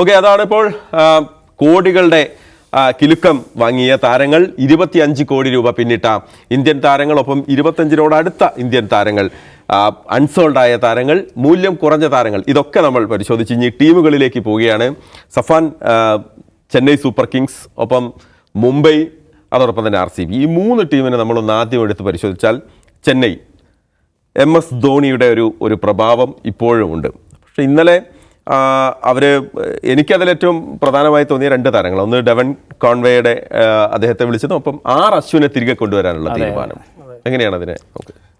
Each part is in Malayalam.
ഓക്കെ അതാണ് ഇപ്പോൾ കോടികളുടെ കിലുക്കം വാങ്ങിയ താരങ്ങൾ. ഇരുപത്തിയഞ്ച് കോടി രൂപ പിന്നിട്ട ഇന്ത്യൻ താരങ്ങളൊപ്പം ഇരുപത്തഞ്ചിനോട് അടുത്ത ഇന്ത്യൻ താരങ്ങൾ അൺസോൾഡായ താരങ്ങൾ മൂല്യം കുറഞ്ഞ താരങ്ങൾ. ഇതൊക്കെ നമ്മൾ പരിശോധിച്ച് ഇനി ടീമുകളിലേക്ക് പോവുകയാണ്. സഫാൻ ചെന്നൈ സൂപ്പർ കിങ്സ് ഒപ്പം മുംബൈ അതോടൊപ്പം തന്നെ ആർ സി ബി. ഈ മൂന്ന് ടീമിനെ നമ്മളൊന്ന് ആദ്യം എടുത്ത് പരിശോധിച്ചാൽ ചെന്നൈ എം എസ് ധോണിയുടെ ഒരു ഒരു പ്രഭാവം ഇപ്പോഴും ഉണ്ട്. പക്ഷെ ഇന്നലെ അവർ എനിക്കതിൽ ഏറ്റവും പ്രധാനമായി തോന്നിയ രണ്ട് താരങ്ങൾ. ഒന്ന് ഡെവൻ കോൺവേയുടെ അദ്ദേഹത്തെ വിളിച്ചതും ഒപ്പം ആർ അശ്വിനെ തിരികെ കൊണ്ടുവരാനുള്ള തീരുമാനം. എങ്ങനെയാണ് അതിനെ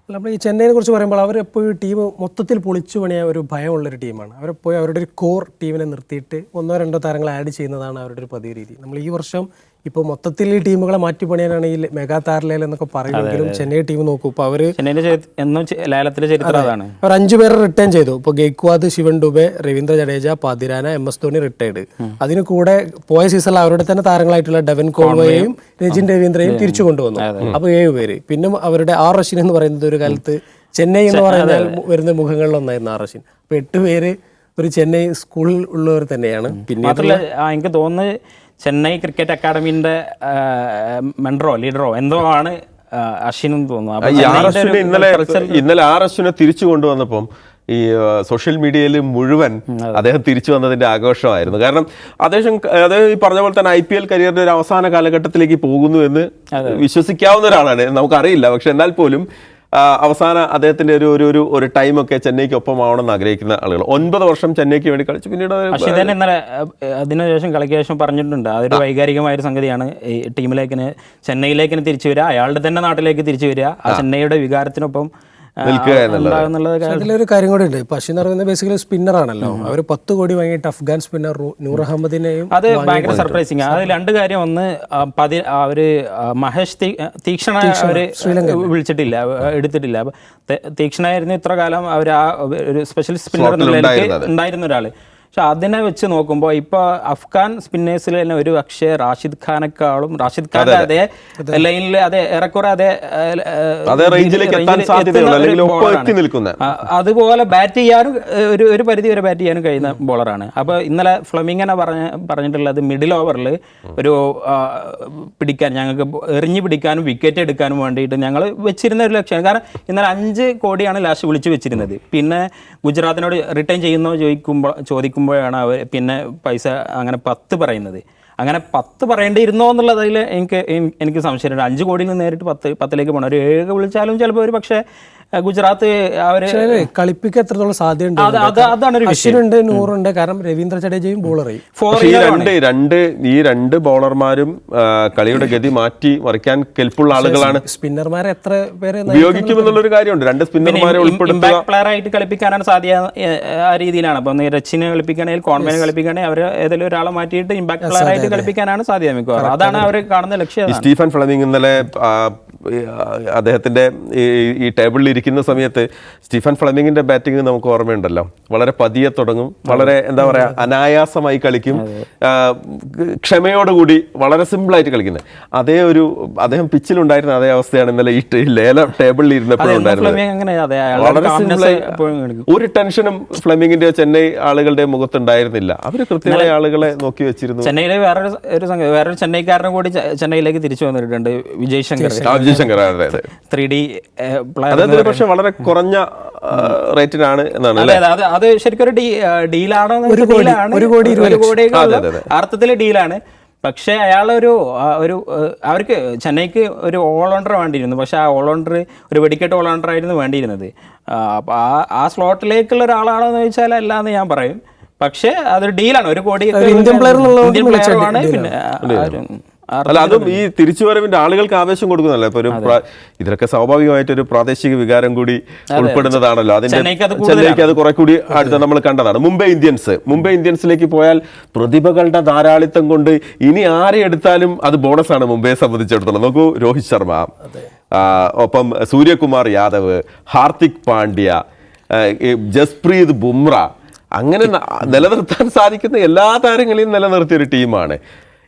അല്ല, നമ്മൾ ഈ ചെന്നൈനെ കുറിച്ച് പറയുമ്പോൾ അവരെപ്പോഴും ടീം മൊത്തത്തിൽ പൊളിച്ചു പണിയ ഒരു ഭയമുള്ളൊരു ടീമാണ്. അവരെപ്പോയി അവരുടെ ഒരു കോർ ടീമിനെ നിർത്തിയിട്ട് ഒന്നോ രണ്ടോ താരങ്ങൾ ആഡ് ചെയ്യുന്നതാണ് അവരുടെ ഒരു പതിവ് രീതി. നമ്മൾ ഈ വർഷം ഇപ്പോൾ മൊത്തത്തിൽ ഈ ടീമുകളെ മാറ്റി പണിയാനാണ് ഈ മെഗാ താരലേല എന്നൊക്കെ പറയുമെങ്കിലും ചെന്നൈ ടീം നോക്കൂ. ഇപ്പോൾ അവർ ലേലത്തിലെ ചരിത്രം അതാണ്. അവർ അഞ്ചു പേരെ റിട്ടേൺ ചെയ്തു. ഇപ്പോൾ Gaikwad Shivam Dube Ravindra Jadeja Pathirana M S Dhoni retired അതിന് കൂടെ പോയ സീസണിൽ അവരുടെ തന്നെ താരങ്ങളായിട്ടുള്ള ഡെവൻ കോൾവയെയും രജിൻ രവീന്ദ്രയും തിരിച്ചു കൊണ്ടുവന്നു. അപ്പോൾ ഏഴ് പേര്. പിന്നെ അവരുടെ ആർ റഷീൻ എന്ന് പറയുന്നത് ഒരു കാലത്ത് ചെന്നൈ എന്ന് പറയുന്ന വരുന്ന മുഖങ്ങളിൽ ഒന്നായിരുന്നു ആർ റഷീൻ അപ്പോൾ എട്ട് പേര് ഒരു ചെന്നൈ സ്കൂളിൽ ഉള്ളവർ തന്നെയാണ്. പിന്നെ എനിക്ക് തോന്നുന്നത് ചെന്നൈ ക്രിക്കറ്റ് അക്കാഡമിന്റെ മെൻഡറോ ലീഡറോ എന്തോ ആണ് അശ്വിനും തോന്നുന്നു. ഇന്നലെ ഇന്നലെ ആർ അശ്വിനെ തിരിച്ചു കൊണ്ടുവന്നപ്പം ഈ സോഷ്യൽ മീഡിയയിൽ മുഴുവൻ അദ്ദേഹം തിരിച്ചു വന്നതിന്റെ ആഘോഷമായിരുന്നു. കാരണം അദ്ദേഹം അദ്ദേഹം ഈ പറഞ്ഞ പോലെ തന്നെ ഐ പി എൽ കരിയറിന്റെ ഒരു അവസാന കാലഘട്ടത്തിലേക്ക് പോകുന്നു എന്ന് വിശ്വസിക്കാവുന്ന ഒരാളാണ്. നമുക്കറിയില്ല. പക്ഷെ എന്നാൽ പോലും അവസാന അദ്ദേഹത്തിന്റെ ഒരു ഒരു ഒരു ഒരു ടൈമൊക്കെ ചെന്നൈക്ക് ഒപ്പമാവണമെന്ന് ആഗ്രഹിക്കുന്ന ആളുകൾ. ഒൻപത് വർഷം ചെന്നൈക്ക് വേണ്ടി കളിച്ചു. പിന്നീട് തന്നെ ഇന്നലെ അതിനുശേഷം കളിക്ക് ശേഷം പറഞ്ഞിട്ടുണ്ട്. അതൊരു വൈകാരികമായ ഒരു സംഗതിയാണ്. ഈ ടീമിലേക്ക് ചെന്നൈയിലേക്ക് തിരിച്ചു വരിക അയാളുടെ തന്നെ നാട്ടിലേക്ക് തിരിച്ചു വരിക. ആ. ചെന്നൈയുടെ വികാരത്തിനൊപ്പം അതിലൊരു കാര്യം കൂടി ഉണ്ട്. പശു എന്ന് പറയുന്നത് ബേസിക്കലി സ്പിന്നർ ആണല്ലോ. അവർ പത്ത് കോടി വാങ്ങിയിട്ട് അഫ്ഗാൻ സ്പിന്നർ നൂർ അഹമ്മദിനെയും അത് ഭയങ്കര സർപ്രൈസിങ് അത് രണ്ട് കാര്യം. ഒന്ന് പതി അവർ മഹേഷ് തീക്ഷണ അവർ വിളിച്ചിട്ടില്ല. എടുത്തിട്ടില്ല. തീക്ഷണായിരുന്നു ഇത്ര കാലം അവർ ആ ഒരു സ്പെഷ്യൽ സ്പിന്നർ ഉണ്ടായിരുന്ന ഒരാൾ. പക്ഷെ അതിനെ വെച്ച് നോക്കുമ്പോൾ ഇപ്പൊ അഫ്ഗാൻ സ്പിന്നേഴ്സിൽ തന്നെ ഒരു പക്ഷേ റാഷിദ് ഖാനെക്കാളും റാഷിദ് ഖാന്റെ അതേ ലൈനിൽ അതെ ഏറെക്കുറെ അതേ അതുപോലെ ബാറ്റ് ചെയ്യാനും ഒരു ഒരു പരിധി വരെ ബാറ്റ് ചെയ്യാനും കഴിയുന്ന ബോളറാണ് അപ്പോൾ ഇന്നലെ ഫ്ലമിങ്ങനെ പറഞ്ഞ പറഞ്ഞിട്ടുള്ളത് മിഡിൽ ഓവറിൽ ഒരു പിടിക്കാൻ ഞങ്ങൾക്ക് എറിഞ്ഞു പിടിക്കാനും വിക്കറ്റ് എടുക്കാനും വേണ്ടിയിട്ട് ഞങ്ങൾ വെച്ചിരുന്ന ഒരു ലക്ഷ്യമാണ് കാരണം ഇന്നലെ അഞ്ച് കോടിയാണ് ലാസ്റ്റ് വിളിച്ചു വെച്ചിരുന്നത്. പിന്നെ ഗുജറാത്തിനോട് റിട്ടേൺ ചെയ്യുന്നോ ചോദിക്കുമ്പോൾ ചോദിക്കുമ്പോഴാണ് അവർ പിന്നെ പൈസ അങ്ങനെ പത്ത് പറയുന്നത്. അങ്ങനെ പത്ത് പറയേണ്ടിയിരുന്നോ എന്നുള്ളതിൽ എനിക്ക് എനിക്ക് സംശയമുണ്ട്. അഞ്ച് കോടിയിൽ നിന്ന് നേരിട്ട് പത്ത് പത്തിലേക്ക് പോകണം. ഒരു ഏഴ് വിളിച്ചാലും ചിലപ്പോൾ ഒരു പക്ഷേ ഗുജറാത്ത് അവർ കളിപ്പിക്ക് എത്രത്തോളം സാധ്യതയുണ്ട് അശ്വിനുണ്ട് നൂറുണ്ട്. കാരണം രവീന്ദ്ര ജഡേജയും ബോളർ ഈ രണ്ട് രണ്ട് ഈ രണ്ട് ബോളർമാരും കളിയുടെ ഗതി മാറ്റി മറിക്കാൻ കെൽപ്പുള്ള ആളുകളാണ്. സ്പിന്നർമാരെ എത്ര പേരെ ഉപയോഗിക്കുമെന്നുള്ളൊരു കാര്യമുണ്ട്. രണ്ട് സ്പിന്നർമാരെ ഉൾപ്പെടുത്തുക. പ്ലെയറായിട്ട് പ്ലെയർ ആയിട്ട് കളിപ്പിക്കാനാണ് സാധ്യത ആ രീതിയിലാണ്. അപ്പം രച്ചിനെ കളിപ്പിക്കുകയാണെങ്കിൽ കോൺവെനെ കളിപ്പിക്കണേ അവർ ഏതെങ്കിലും ഒരാളെ മാറ്റിയിട്ട് ഇമ്പാക്ട് പ്ലെയർ ആയിട്ട് കളിപ്പിക്കാനാണ് സാധ്യത മിക്കവാറും. അതാണ് അവർ കാണുന്ന ലക്ഷ്യം സ്റ്റീഫൻ ഫ്ലമിംഗ് ഇന്നലെ ആ, ഈ, അദ്ദേഹത്തിന്റെ ഈ ഈ ടേബിളിൽ ഇരിക്കുന്ന സമയത്ത് സ്റ്റീഫൻ ഫ്ലമിങ്ങിന്റെ ബാറ്റിംഗ് നമുക്ക് ഓർമ്മയുണ്ടല്ലോ. വളരെ പതിയെ തുടങ്ങും. വളരെ എന്താ പറയുക അനായാസമായി കളിക്കും. ക്ഷമയോടുകൂടി വളരെ സിമ്പിളായിട്ട് കളിക്കുന്നത്. അതേ ഒരു അദ്ദേഹം പിച്ചിലുണ്ടായിരുന്ന അതേ അവസ്ഥയാണ് ഇന്നലെ ഈ ലേല ടേബിളിൽ ഇരുന്നപ്പോഴുണ്ടായിരുന്നത് ഒരു ടെൻഷനും ഫ്ലമിങ്ങിന്റെ ചെന്നൈ ആളുകളുടെ മുഖത്തുണ്ടായിരുന്നില്ല. അവർ കൃത്യമായ ആളുകളെ നോക്കി വെച്ചിരുന്നു. ചെന്നൈയിലെ വേറൊരു വേറൊരു ചെന്നൈക്കാരനും കൂടി ചെന്നൈയിലേക്ക് തിരിച്ചു വന്നിട്ടുണ്ട് വിജയ് ശങ്കർ. അതെ അതെ. ത്രീ ഡി അതായത് പക്ഷെ വളരെ കുറഞ്ഞ റേറ്റിനാണ് എന്നാണ് അതെ അതെ അത് അത് ശരിക്കും ഒരു ഡീലാണോ ഒരു കോടി, ഡീലാണ്. ഒരു കോടി. അർത്ഥത്തിൽ ഡീലാണ്. പക്ഷേ അയാളൊരു ഒരു ഒരു അവർക്ക് ചെന്നൈക്ക് ഒരു ഓൾറൗണ്ടർ വേണ്ടിയിരുന്നു. പക്ഷെ ആ ഓൾറൗണ്ടർ ഒരു വെടിക്കെട്ട് ഓൾറൗണ്ടർ ആയിരുന്നു വേണ്ടിയിരുന്നത്. അപ്പോൾ അപ്പൊ ആ ആ സ്ലോട്ടിലേക്കുള്ള ഒരാളാണോ എന്ന് ചോദിച്ചാൽ അല്ല എന്ന് ഞാൻ പറയും. പക്ഷേ അതൊരു ഡീലാണ്. ഒരു കോടി ഇന്ത്യൻ പ്ലെയർ ആണ് പിന്നെ അല്ല അതും ഈ തിരിച്ചുവരവിന്റെ ആളുകൾക്ക് ആവേശം കൊടുക്കുന്നല്ലോ ഇപ്പൊ ഒരു ഇതിലൊക്കെ സ്വാഭാവികമായിട്ട് ഒരു പ്രാദേശിക വികാരം കൂടി ഉൾപ്പെടുന്നതാണല്ലോ. അതിന്റെ ചെന്നൈക്ക് അത്. കുറെ കൂടി അടുത്ത നമ്മൾ കണ്ടതാണ്. മുംബൈ ഇന്ത്യൻസ്. മുംബൈ ഇന്ത്യൻസിലേക്ക് പോയാൽ പ്രതിഭകളുടെ ധാരാളിത്തം കൊണ്ട് ഇനി ആരെ എടുത്താലും അത് ബോണസാണ് മുംബൈയെ സംബന്ധിച്ചിടത്തോളം. നോക്കൂ രോഹിത് ശർമ്മ. ഒപ്പം സൂര്യകുമാർ യാദവ് ഹാർദിക് പാണ്ഡ്യ ജസ്പ്രീത് ബുംറ. അങ്ങനെ നിലനിർത്താൻ സാധിക്കുന്ന എല്ലാ താരങ്ങളെയും നിലനിർത്തിയ ഒരു ടീമാണ്.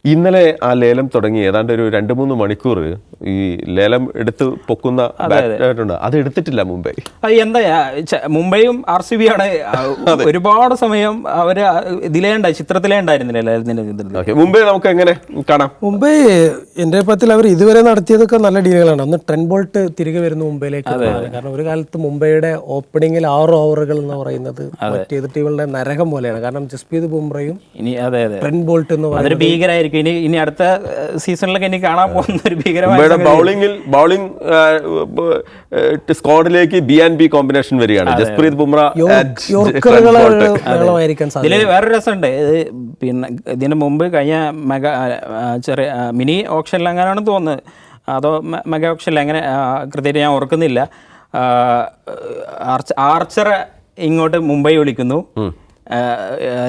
ഇന്നലെ ആ ലേലം തുടങ്ങി ഏതാണ്ട് ഒരു രണ്ട് മൂന്ന് മണിക്കൂർ ഈ ലേലം എടുത്ത് പൊക്കുന്ന അത് എടുത്തിട്ടില്ല മുംബൈ. അത് എന്താ മുംബൈയും ആർ സി ബി ആണ് ഒരുപാട് സമയം അവർ ഇതിലേ ഉണ്ടായി ചിത്രത്തിലേ ഉണ്ടായിരുന്നില്ല ലേലത്തിന്റെ മുംബൈ നമുക്ക് എങ്ങനെ കാണാം? മുംബൈ എന്റെ അഭിപ്രായത്തിൽ അവർ ഇതുവരെ നടത്തിയതൊക്കെ നല്ല ഡീലുകളാണ്. അന്ന് ട്രെൻ ബോൾട്ട് തിരികെ വരുന്നു മുംബൈയിലേക്ക് കാരണം ഒരു കാലത്ത് മുംബൈയുടെ ഓപ്പണിംഗിൽ ആറ് ഓവറുകൾ എന്ന് പറയുന്നത് മറ്റേത് ടീമുകളുടെ നരകം പോലെയാണ്. കാരണം ജസ്പ്രീത് ബുംറയും ഇനി അതെ അതെ. ട്രെൻ ബോൾട്ട് എന്ന് പറയുന്നത് ഭീകരമായിരിക്കും ഇനി ഇനി അടുത്ത സീസണിലൊക്കെ ഇനി കാണാൻ പോകുന്ന ഒരു ഭീകരമായ ബൗളിംഗിൽ ബൗളിംഗ് സ്ക്വാഡിലേക്ക് ബി ആൻഡ് ബി കോമ്പിനേഷൻ വരികയാണ്. ജസ്പ്രീത് ബുംറ ഇതിൽ വേറൊരു രസമുണ്ട്. ഇത് പിന്നെ ഇതിന് മുമ്പ് കഴിഞ്ഞ മെഗാ ചെറിയ മിനി ഓപ്ഷനിൽ അങ്ങനെയാണ് തോന്നുന്നത് അതോ മെഗാ ഓപ്ഷനിൽ അങ്ങനെ കൃത്യമായിട്ട് ഞാൻ ഓർക്കുന്നില്ല. ആർച്ചർ ആർച്ചറെ ഇങ്ങോട്ട് മുംബൈ വിളിക്കുന്നു.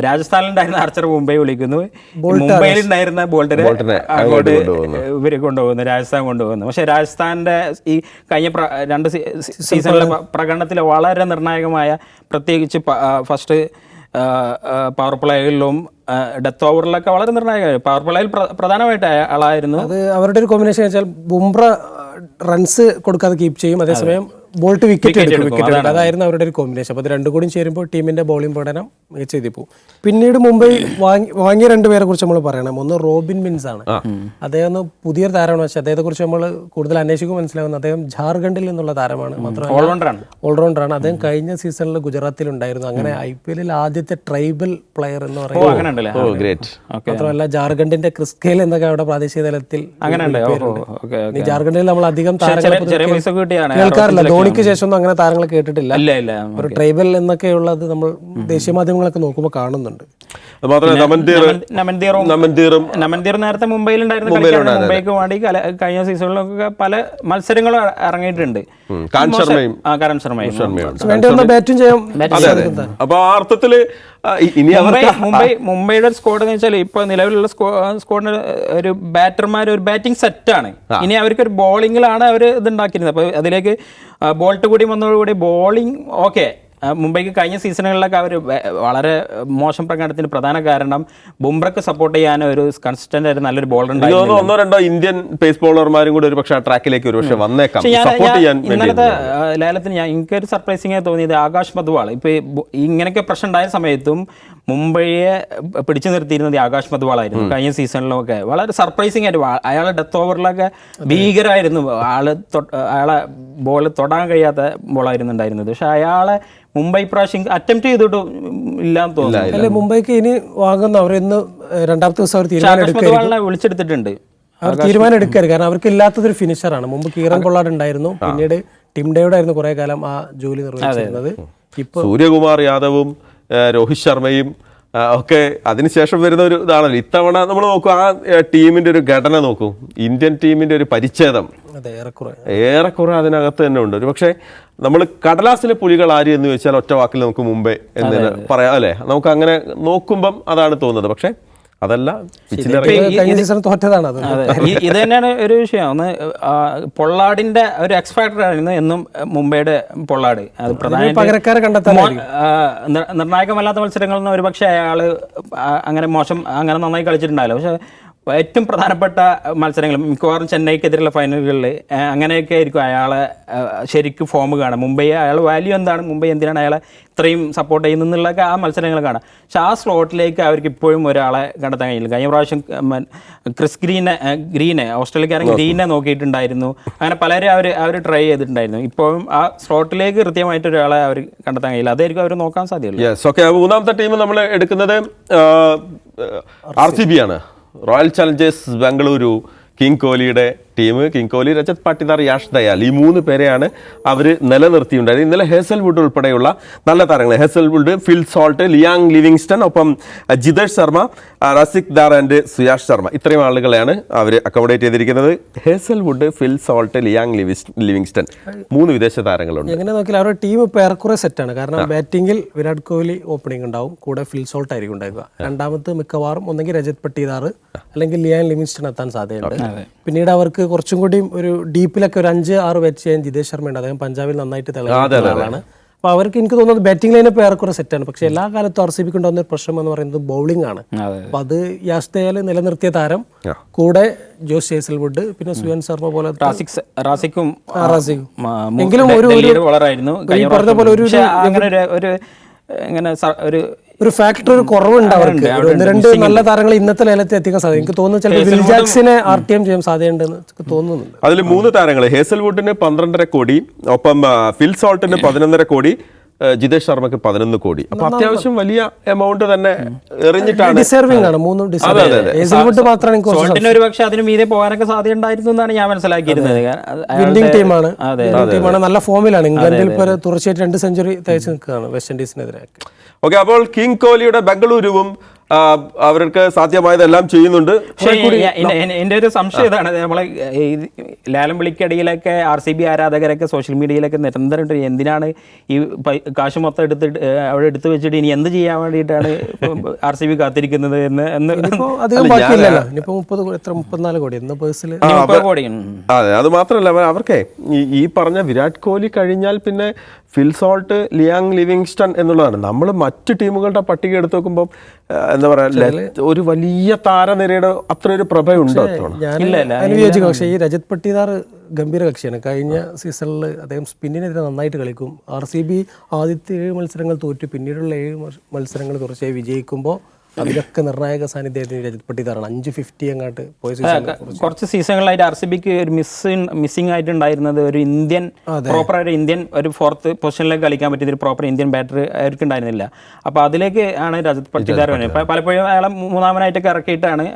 രാജസ്ഥാനിലുണ്ടായിരുന്ന ആർച്ചർ മുംബൈ വിളിക്കുന്നു. മുംബൈയിൽ ഉണ്ടായിരുന്ന ബോൾട്ടിനെ അങ്ങോട്ട് ഇവർ കൊണ്ടുപോകുന്നു. ഇവർ കൊണ്ടുപോകുന്നു രാജസ്ഥാൻ കൊണ്ടുപോകുന്നു. പക്ഷെ രാജസ്ഥാന്റെ ഈ കഴിഞ്ഞ രണ്ട് സീസണിലെ പ്രകടനത്തിൽ വളരെ നിർണായകമായ പ്രത്യേകിച്ച് ഫസ്റ്റ് പവർ പ്ലേയിലും ഡെത്ത് ഓവറിലൊക്കെ വളരെ നിർണായകമായി. പവർ പ്ലേയിൽ പ്രധാനമായിട്ട് ആളായിരുന്നു. അത് അവരുടെ ഒരു കോമ്പിനേഷൻ വെച്ചാൽ ബുംറ റൺസ് കൊടുക്കാതെ കീപ്പ് ചെയ്യും. അതേസമയം ബോൾട്ട് വിക്കറ്റ് എടുക്കും വിക്കറ്റ് എടുക്കും അതായിരുന്നു അവരുടെ ഒരു കോമ്പിനേഷൻ അപ്പോൾ അത് രണ്ടും കൂടി ചേരുമ്പോൾ ടീമിന്റെ ബോളിംഗ് പഠനം മികച്ച രീതി പോകും പിന്നീട് മുംബൈ വാങ്ങി വാങ്ങിയ രണ്ടുപേരെ കുറിച്ച് നമ്മൾ പറയണം ഒന്ന് റോബിൻ മിൻസ് ആണ് അദ്ദേഹം ഒന്ന് പുതിയൊരു താരമാണ് പക്ഷേ അദ്ദേഹത്തെ കുറിച്ച് നമ്മൾ കൂടുതൽ അന്വേഷിക്കുമ്പോൾ മനസ്സിലാവുന്നത് അദ്ദേഹം ജാർഖണ്ഡിൽ നിന്നുള്ള താരമാണ് മാത്രമല്ല ഓൾറൗണ്ടറാണ് അദ്ദേഹം കഴിഞ്ഞ സീസണിൽ ഗുജറാത്തിൽ ഉണ്ടായിരുന്നു അങ്ങനെ ഐ പി എല്ലിൽ ആദ്യത്തെ ട്രൈബൽ പ്ലെയർ എന്ന് ഓ പറയുന്നത് ഓ ഗ്രേറ്റ് മാത്രമല്ല ജാർഖണ്ഡിന്റെ ക്രിസ്കേൽ എന്നൊക്കെ അവിടെ പ്രാദേശിക തലത്തിൽ ജാർഖണ്ഡിൽ നമ്മൾ അധികം കേൾക്കാറില്ല ധോണിക്ക് ശേഷം ഒന്നും അങ്ങനെ താരങ്ങൾ കേട്ടിട്ടില്ല. ഇല്ല ഇല്ല. ഒരു ട്രൈബൽ എന്നൊക്കെയുള്ളത് നമ്മൾ ദേശീയ മാധ്യമങ്ങളൊക്കെ നോക്കുമ്പോൾ കാണുന്നുണ്ട്. നമൻതീർ നേരത്തെ മുംബൈയിൽ ഉണ്ടായിരുന്നു മുംബൈക്ക് വേണ്ടി കഴിഞ്ഞ സീസണിലൊക്കെ പല മത്സരങ്ങളും ഇറങ്ങിയിട്ടുണ്ട് കാൻ ശർമ്മയും. ബാറ്റും ചെയ്യാം. അപ്പൊ ആ അർത്ഥത്തിൽ ഇനി മുംബൈ മുംബൈ മുംബൈയുടെ സ്ക്വാഡ് എന്ന് വെച്ചാൽ ഇപ്പൊ നിലവിലുള്ള സ്ക്വാഡിന് ഒരു ബാറ്റർമാർ ഒരു ബാറ്റിംഗ് സെറ്റാണ് ഇനി അവർക്ക് ഒരു ബോളിങ്ങിലാണ് അവർ ഇതുണ്ടാക്കിയിരുന്നത് അപ്പൊ അതിലേക്ക് ബോൾട്ട് കൂടി വന്നതോടുകൂടി ബോളിംഗ് ഓക്കെ മുംബൈക്ക് കഴിഞ്ഞ സീസണുകളിലൊക്കെ അവർ വളരെ മോശം പ്രകടനത്തിന് പ്രധാന കാരണം ബുംറക്ക് സപ്പോർട്ട് ചെയ്യാൻ ഒരു കൺസിസ്റ്റന്റ് ആയിട്ട് നല്ലൊരു ബോളർ ഉണ്ടായിരുന്നു ഒന്നോ രണ്ടോ ഇന്ത്യൻ പേസ് ബോളർമാരും കൂടി ഒരു പക്ഷേ ആ ട്രാക്കിലേക്ക് ഒരു പക്ഷേ വന്നേക്കാം സപ്പോർട്ട് ചെയ്യാൻ ഇന്നലത്തെ ലേലത്തിന് ഞാൻ എനിക്കൊരു സർപ്രൈസിംഗ് ആയി തോന്നിയത് ആകാശ് മധുവാൾ. ഇപ്പൊ ഇങ്ങനെയൊക്കെ പ്രശ്നം ഉണ്ടായ സമയത്തും മുംബൈയെ പിടിച്ചു നിർത്തിയിരുന്നത് ആകാശ് മധുവാൾ ആയിരുന്നു കഴിഞ്ഞ സീസണിലൊക്കെ വളരെ സർപ്രൈസിങ് ആയിട്ട് അയാളെ ഡെത്ത് ഓവറിലൊക്കെ ഭീകരമായിരുന്നു ആൾ അയാളെ ബോൾ തൊടാൻ കഴിയാത്ത ബോളായിരുന്നു ഉണ്ടായിരുന്നത് പക്ഷെ അയാളെ മുംബൈ പ്രാവശ്യം അറ്റംപ്റ്റ് ചെയ്തിട്ട് ഇല്ലാന്ന് തോന്നുന്നു. അല്ലെ മുംബൈക്ക് ഇനി വാങ്ങുന്ന അവർ ഇന്ന് രണ്ടാമത്തെ ദിവസം അവർ തീരുമാനം വിളിച്ചെടുത്തിട്ടുണ്ട്. അവർ തീരുമാനം എടുക്കരുത് കാരണം അവർക്ക് ഇല്ലാത്തതൊരു ഫിനിഷറാണ് മുമ്പ് കീറൻ കൊള്ളാട് ഉണ്ടായിരുന്നു പിന്നീട് ടിം ഡേവിഡ് ആയിരുന്നു കുറെ കാലം ആ ജോലി നിർവഹിച്ചിരുന്നത്. ഇപ്പൊ സൂര്യകുമാർ യാദവും രോഹിത് ശർമ്മയും ഒക്കെ അതിനുശേഷം വരുന്ന ഒരു ഇതാണല്ലോ. ഇത്തവണ നമ്മൾ നോക്കും ആ ടീമിന്റെ ഒരു ഘടന നോക്കൂ. ഇന്ത്യൻ ടീമിന്റെ ഒരു പരിച്ഛേദം. ഏറെക്കുറെ. അതിനകത്ത് തന്നെ ഉണ്ട്. ഒരു പക്ഷേ നമ്മൾ കടലാസിലെ പുലികൾ ആര് എന്ന് ചോദിച്ചാൽ ഒറ്റ വാക്കിൽ നമുക്ക് മുമ്പേ എന്ന് പറയാം അല്ലേ? നമുക്ക് അങ്ങനെ നോക്കുമ്പം അതാണ് തോന്നുന്നത്. പക്ഷേ അതല്ല ഇത് തന്നെയാണ് ഒരു വിഷയം. ഒന്ന് പൊള്ളാടിന്റെ ഒരു എക്സ് ഫാക്ടർ ആയിരുന്നു എന്നും മുംബൈയുടെ പൊള്ളാട്. അത് പ്രധാന നിർണായകമല്ലാത്ത മത്സരങ്ങളിൽ നിന്ന് ഒരുപക്ഷെ അയാൾ അങ്ങനെ മോശം അങ്ങനെ നന്നായി കളിച്ചിട്ടുണ്ടാവില്ല. പക്ഷെ ഏറ്റവും പ്രധാനപ്പെട്ട മത്സരങ്ങൾ മിക്കവാറും ചെന്നൈക്കെതിരെയുള്ള ഫൈനലുകളിൽ അങ്ങനെയൊക്കെ ആയിരിക്കും അയാളെ ശരിക്കും ഫോം കാണാം മുംബൈ അയാൾ വാല്യൂ എന്താണ്? മുംബൈ എന്തിനാണ് അയാളെ ഇത്രയും സപ്പോർട്ട് ചെയ്യുന്നതെന്നുള്ളതൊക്കെ ആ മത്സരങ്ങൾ കാണാം. പക്ഷെ ആ സ്ലോട്ടിലേക്ക് അവർക്ക് ഇപ്പോഴും ഒരാളെ കണ്ടെത്താൻ കഴിയില്ല. കഴിഞ്ഞ പ്രാവശ്യം ക്രിസ് ഗ്രീനെ ഗ്രീനെ ഓസ്ട്രേലിയക്കാരൻ ഗ്രീനെ നോക്കിയിട്ടുണ്ടായിരുന്നു. അങ്ങനെ പലരും അവർ അവർ ട്രൈ ചെയ്തിട്ടുണ്ടായിരുന്നു. ഇപ്പോഴും ആ സ്ലോട്ടിലേക്ക് കൃത്യമായിട്ട് ഒരാളെ അവർ കണ്ടെത്താൻ കഴിയില്ല. അതായിരിക്കും അവർ നോക്കാൻ സാധ്യതയുള്ളൂ യെസ് ഓക്കെ മൂന്നാമത്തെ ടീം നമ്മൾ എടുക്കുന്നത് ആർ സി ബി ആണ്. റോയൽ ചലഞ്ചേഴ്സ് ബംഗളൂരു കിങ് കോഹ്ലിയുടെ ടീം കിങ് കോഹ്ലി രജത് പാട്ടിദാർ യാഷ് ദയാൽ ഈ മൂന്ന് പേരെയാണ് അവർ നിലനിർത്തിയിട്ടുണ്ടായത് ഇന്നലെ ഹേസൽവുഡ് ഉൾപ്പെടെയുള്ള നല്ല താരങ്ങൾ Hazlewood Phil Salt Liam Livingstone ഒപ്പം ജിതേഷ് ശർമ്മ റസിക് ദാർ ആൻഡ് സുയാഷ് ശർമ്മ. ഇത്രയും ആളുകളെയാണ് അവർ അക്കോമഡേറ്റ് ചെയ്തിരിക്കുന്നത്. Hazlewood Phil Salt Liam Livingstone മൂന്ന് വിദേശ താരങ്ങളുണ്ട്. എങ്ങനെ നോക്കിയാൽ അവരുടെ ടീം ഇപ്പോൾ ഏറെക്കുറെ സെറ്റാണ് കാരണം ബാറ്റിംഗിൽ വിരാട് കോഹ്ലി ഓപ്പണിംഗ് ഉണ്ടാവും. കൂടെ ഫിൽ സോൾട്ട് ആയിരിക്കും ഉണ്ടാക്കുക രണ്ടാമത് മിക്കവാറും ഒന്നെങ്കിൽ രജത് പട്ടിദാർ അല്ലെങ്കിൽ ലിയാൻ ലിവിങ്സ്റ്റൺ എത്താൻ സാധ്യതയുണ്ട്. പിന്നീട് അവർക്ക് കുറച്ചും കൂടി ഒരു ഡീപ്പിലൊക്കെ ഒരു അഞ്ച് ആറ് ബാറ്റ് ചെയ്യാൻ ജിതേഷ് ശർമ്മ ഉണ്ട് അദ്ദേഹം പഞ്ചാബിൽ നന്നായിട്ട് തെളിയാണ് ആളാണ്. അപ്പോൾ അവർക്ക് എനിക്ക് തോന്നുന്നത് ബാറ്റിംഗ് ലൈനപ്പ് ഏറെക്കുറെ സെറ്റാണ് പക്ഷേ എല്ലാ കാലത്തും ആർ സി ബിക്ക് ഉണ്ടാകുന്ന ഒരു പ്രശ്നം എന്ന് പറയുന്നത് ബൗളിംഗ് ആണ്. അപ്പൊ അത് യാസ്തയാൽ നിലനിർത്തിയ താരം. കൂടെ ജോസ് ചേസൽവുഡ് പിന്നെ സുയൻ ശർമ്മ പോലെ റാസിക് റാസിക്കും എങ്കിലും ഒരു- പറഞ്ഞ പോലെ ഒരു- പക്ഷേ അങ്ങനെ ഒരു ഒരു ഇങ്ങനെ ഒരു ഒരു ഫാക്ടർ ഒരു കുറവുണ്ട് അവർക്ക്. ഒന്ന് രണ്ട് നല്ല താരങ്ങൾ ഇന്നത്തെ ലേലത്തിൽ എത്തിക്കാൻ സാധിക്കും എനിക്ക് തോന്നുന്നു ചിലപ്പോൾ വിൽ ജാക്സിനെ ആർ ടി എം ചെയ്യാൻ സാധ്യതയുണ്ടെന്ന് തോന്നുന്നുണ്ട്. അതിൽ മൂന്ന് താരങ്ങൾ ഹേസൽവുഡിന് പന്ത്രണ്ടര കോടി ഒപ്പം ഫിൽ സോൾട്ടിന് പതിനൊന്നര കോടി ജിതേഷ് ശർമ്മക്ക് പതിനൊന്ന് കോടി. അപ്പൊ അത്യാവശ്യം വലിയ എമൗണ്ട് തന്നെ എറിഞ്ഞിട്ടാണ് ഡിസേർവിംഗ് ആണ്. മൂന്നും ഡിസേർവിംഗ് ഒരു പക്ഷേ അതിന് മീതെ പോകാനൊക്കെ സാധ്യത ഉണ്ടായിരുന്നു എന്നാണ് ഞാൻ മനസ്സിലാക്കിയിരുന്നത്. വിന്നിംഗ് ടീമാണ് ടീമാണ് നല്ല ഫോമിലാണ് ഇംഗ്ലണ്ടിൽ ഇപ്പോൾ തുടർച്ചയായിട്ട് രണ്ട് സെഞ്ചുറി തയ്ച്ചു നിൽക്കുകയാണ് വെസ്റ്റ് ഇൻഡീസിനെതിരെ ഓക്കെ അപ്പോൾ കിങ് കോഹ്ലിയുടെ ബംഗളൂരുവും അവർക്ക് സാധ്യമായതെല്ലാം ചെയ്യുന്നുണ്ട്. പക്ഷേ എ- എ- എ- എന്റെ ഒരു സംശയം ഇതാണ്. നമ്മളെ ലാലം വിളിക്കടിയിലൊക്കെ ആർ സി ബി ആരാധകരൊക്കെ സോഷ്യൽ മീഡിയയിലൊക്കെ നിരന്തരം എന്തിനാണ് ഈ കാശ് മൊത്തം എടുത്തിട്ട് അവിടെ എടുത്തു വെച്ചിട്ട് ഇനി എന്ത് ചെയ്യാൻ വേണ്ടിയിട്ടാണ് ആർ സി ബി കാത്തിരിക്കുന്നത് എന്ന്. അതെ അത് മാത്രമല്ല അവർ- അവർക്കേ ഈ പറഞ്ഞ വിരാട് കോഹ്ലി കഴിഞ്ഞാൽ പിന്നെ ഫിൽസോൾട്ട് ലിയാങ് ലിവിങ്സ്റ്റൺ എന്നുള്ളതാണ്. നമ്മൾ മറ്റ് ടീമുകളുടെ പട്ടിക എടുത്ത് നോക്കുമ്പോൾ എന്താ പറയുക ഒരു വലിയ താരനിരയുടെ അത്ര ഒരു പ്രഭയുണ്ടോ അനുയോജിക്കും പക്ഷേ ഈ രജത് പട്ടിദാർ ഗംഭീര കക്ഷിയാണ്. കഴിഞ്ഞ സീസണിൽ അദ്ദേഹം സ്പിന്നിനെതിരെ നന്നായിട്ട് കളിക്കും. ആർ സി ബി ആദ്യത്തെ ഏഴ് മത്സരങ്ങൾ തോറ്റു. പിന്നീടുള്ള ഏഴ് മത്സ- മത്സരങ്ങൾ തുടർച്ചയായി വിജയിക്കുമ്പോൾ അതിലൊക്കെ നിർണായക സാന്നിധ്യം രജത് പട്ടിദാറാണ് അഞ്ച് ഫിഫ്റ്റി അങ്ങോട്ട് പോയ സീസൺ കുറച്ച്. സീസണുകളായിട്ട് ആർ സി ബിക്ക് ഒരു മിസ് മിസ്സിംഗ് ആയിട്ടുണ്ടായിരുന്നത് ഒരു ഇന്ത്യൻ പ്രോപ്പർ ആയിട്ട് ഇന്ത്യൻ ഒരു ഫോർത്ത് പൊസിഷനിലേക്ക് കളിക്കാൻ പറ്റിയ ഒരു പ്രോപ്പർ ഇന്ത്യൻ ബാറ്റർ അവർക്ക് ഉണ്ടായിരുന്നില്ല. അപ്പോൾ അതിലേക്ക് ആണ് രജത് പട്ടിദാർ വരുന്നത് പലപ്പോഴും അയാളെ മൂന്നാമനായിട്ടൊക്കെ ഇറക്കിയിട്ടാണ്.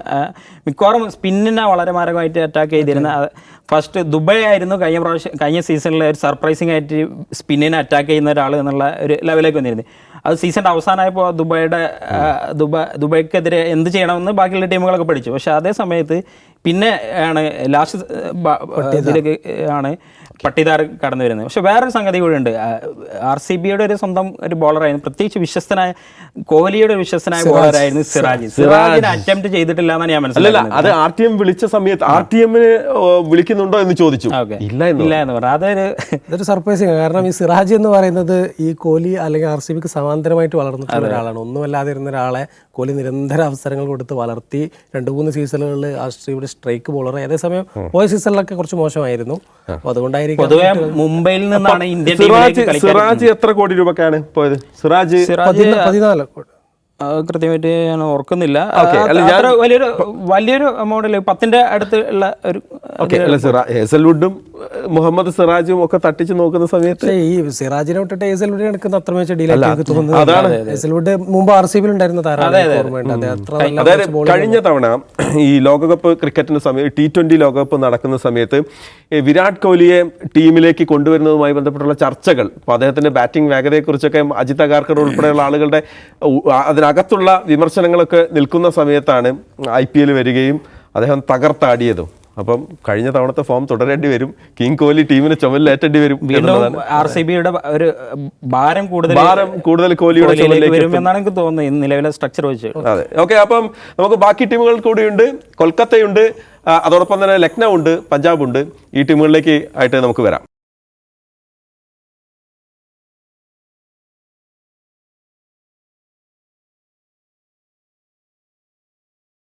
മിക്കവാറും സ്പിന്നിനെ വളരെ മാരകമായിട്ട് അറ്റാക്ക് ചെയ്തിരുന്നത് ഫസ്റ്റ് ദുബായ് ആയിരുന്നു കഴിഞ്ഞ പ്രാവശ്യം കഴിഞ്ഞ സീസണിൽ ഒരു സർപ്രൈസിംഗ് ആയിട്ട് സ്പിന്നിനെ അറ്റാക്ക് ചെയ്യുന്ന ഒരാൾ എന്നുള്ള ഒരു ലെവലിലേക്ക് വന്നിരുന്നത് അത് സീസണിന്റെ അവസാനമായപ്പോൾ ദുബായുടെ ദുബായ് ദുബായ്ക്കെതിരെ എന്ത് ചെയ്യണമെന്ന് ബാക്കിയുള്ള ടീമുകളൊക്കെ പഠിച്ചു. പക്ഷെ അതേ സമയത്ത് പിന്നെ ആണ് ലാസ്റ്റ് ഇതിലേക്ക് ആണ് പട്ടിദാർ കടന്നു വരുന്നത്. പക്ഷെ വേറൊരു സംഗതി കൂടി ഉണ്ട്. ആർ സി ബിയുടെ ഒരു സ്വന്തം ഒരു ബോളറായിരുന്നു പ്രത്യേകിച്ച് വിശ്വസ്തനായ കോഹ്ലിയുടെ ഒരു വിശ്വസ്തനായ ബോളറായിരുന്നു സിറാജ്. സിറാജിന് അറ്റംപ്റ്റ് ചെയ്തിട്ടില്ല എന്നാണ് ഞാൻ മനസ്സിലാക്കുന്നത്. അത് ആർ ടി എം വിളിച്ച സമയത്ത് ആർ ടി എമ്മിന് വിളിക്കുന്നുണ്ടോ എന്ന് ചോദിച്ചു. ഇല്ല എന്ന് ഇല്ല എന്ന് പറഞ്ഞു. അതൊരു ഇതൊരു സർപ്രൈസിങ് കാരണം ഈ സിറാജ് എന്ന് പറയുന്നത് ഈ കോഹ്ലി അല്ലെങ്കിൽ ആർ സി ബിക്ക് സമാന്തരമായിട്ട് വളർന്നിട്ടുള്ള ഒരാളാണ്. ഒന്നുമല്ലാതെ ഇരുന്ന ഒരാളെ കോഹ്ലി നിരന്തര അവസരങ്ങൾ കൊടുത്ത് വളർത്തി രണ്ട് മൂന്ന് സീസണുകളിൽ ആർ സി ബിയുടെ സ്ട്രൈക്ക് ബോളർ. അതേസമയം പോയ സീസണിലൊക്കെ കുറച്ച് മോശമായിരുന്നു. അപ്പോൾ അതുകൊണ്ടായിരിക്കും പൊതുവെ മുംബൈയിൽ നിന്നാണ് ഇന്ത്യൻ സിറാജ് എത്ര കോടി രൂപക്കാണ് പോയത്? സിറാജ് സിറാജ് പതിനാ- പതിനാല് കോടി. കൃത്യമായിട്ട് ഞാൻ ഓർക്കുന്നില്ല. വലിയൊരു വലിയൊരു എമൗണ്ടിൽ പത്തിന്റെ അടുത്ത് ഉള്ള ഒരു ഓക്കെ അല്ല സിറാ ഹേസൽവുഡും മുഹമ്മദ് സിറാജും ഒക്കെ തട്ടിച്ച് നോക്കുന്ന സമയത്ത് ഈ സിറാജിനെ വിട്ടിട്ട് ഹേസൽവുഡ് എടുക്കുന്ന അത്ര മെച്ച ഡീലായിട്ട് തോന്നുന്നത് ഏസൽവുഡ് മുമ്പ് ആർ സി ബിയിൽ ഉണ്ടായിരുന്ന താരമാണ് ഓർമ്മയുണ്ട്. അതെ അതായത് കഴിഞ്ഞ തവണ ഈ ലോകകപ്പ് ക്രിക്കറ്റിന് സമയത്ത് ടി ട്വന്റി ലോകകപ്പ് നടക്കുന്ന സമയത്ത് വിരാട് കോഹ്ലിയെ ടീമിലേക്ക് കൊണ്ടുവരുന്നതുമായി ബന്ധപ്പെട്ടുള്ള ചർച്ചകൾ അപ്പോൾ അദ്ദേഹത്തിന്റെ ബാറ്റിംഗ് വേഗതയെക്കുറിച്ചൊക്കെ അജിത് അഗാർക്കർ ഉൾപ്പെടെയുള്ള ആളുകളുടെ ഉ- അതിനകത്തുള്ള വിമർശനങ്ങളൊക്കെ നിൽക്കുന്ന സമയത്താണ് ഐ പി എൽ വരികയും അദ്ദേഹം തകർത്താടിയതും. അപ്പം കഴിഞ്ഞ തവണത്തെ ഫോം തുടരേണ്ടി വരും. കിങ് കോഹ്ലി ടീമിന് ചുമലിലേറ്റേണ്ടി വരും ആർ സി ബിയുടെ ഒരു ഭാരം കൂടുതൽ ഭാരം കൂടുതൽ കോഹ്ലിയുടെ എന്നാണ് എനിക്ക് തോന്നുന്നത്. നിലവിലെ സ്ട്രക്ചർ വെച്ച്. അതെ. ഓക്കെ അപ്പം നമുക്ക് ബാക്കി ടീമുകൾ കൂടിയുണ്ട്. കൊൽക്കത്തയുണ്ട്. അതോടൊപ്പം തന്നെ ലക്നൗ ഉണ്ട്. പഞ്ചാബ് ഉണ്ട് ഈ ടീമുകളിലേക്ക് ആയിട്ട് നമുക്ക് വരാം.